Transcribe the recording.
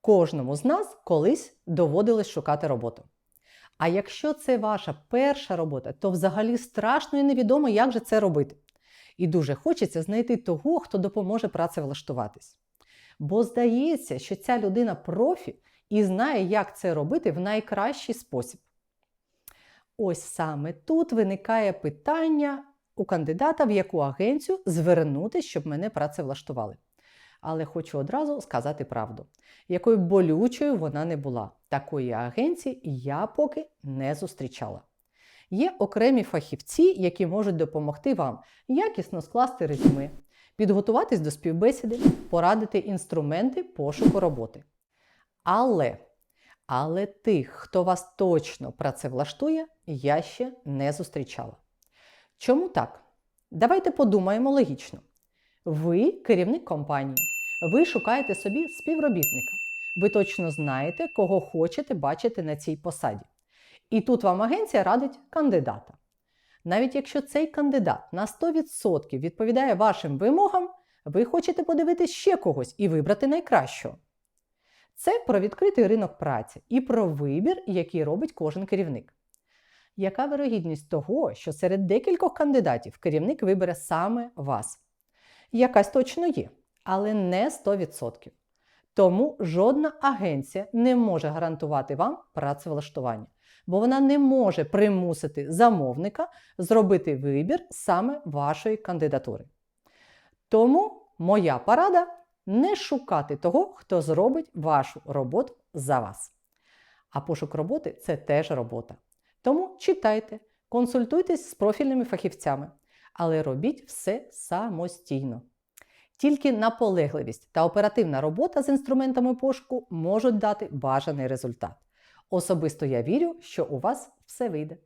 Кожному з нас колись доводилось шукати роботу. А якщо це ваша перша робота, то взагалі страшно і невідомо, як же це робити. І дуже хочеться знайти того, хто допоможе працевлаштуватись. Бо здається, що ця людина профі і знає, як це робити в найкращий спосіб. Ось саме тут виникає питання у кандидата, в яку агенцію звернутися, щоб мене працевлаштували. Але хочу одразу сказати правду, якою болючою вона не була. Такої агенції я поки не зустрічала. Є окремі фахівці, які можуть допомогти вам якісно скласти резюме, підготуватись до співбесіди, порадити інструменти пошуку роботи. Але, але тих, хто вас точно працевлаштує, я ще не зустрічала. Чому так? Давайте подумаємо логічно. Ви керівник компанії, ви шукаєте собі співробітника. Ви точно знаєте, кого хочете бачити на цій посаді. І тут вам агенція радить кандидата. Навіть якщо цей кандидат на 100% відповідає вашим вимогам, ви хочете подивитись ще когось і вибрати найкращого. Це про відкритий ринок праці і про вибір, який робить кожен керівник. Яка вирогідність того, що серед декількох кандидатів керівник вибере саме вас? Якась точно є, але не 100%. Тому жодна агенція не може гарантувати вам працевлаштування, бо вона не може примусити замовника зробити вибір саме вашої кандидатури. Тому моя порада не шукати того, хто зробить вашу роботу за вас. А пошук роботи це теж робота. Тому читайте, консультуйтесь з профільними фахівцями, але робіть все самостійно. Тільки наполегливість та оперативна робота з інструментами пошуку можуть дати бажаний результат. Особисто я вірю, що у вас все вийде.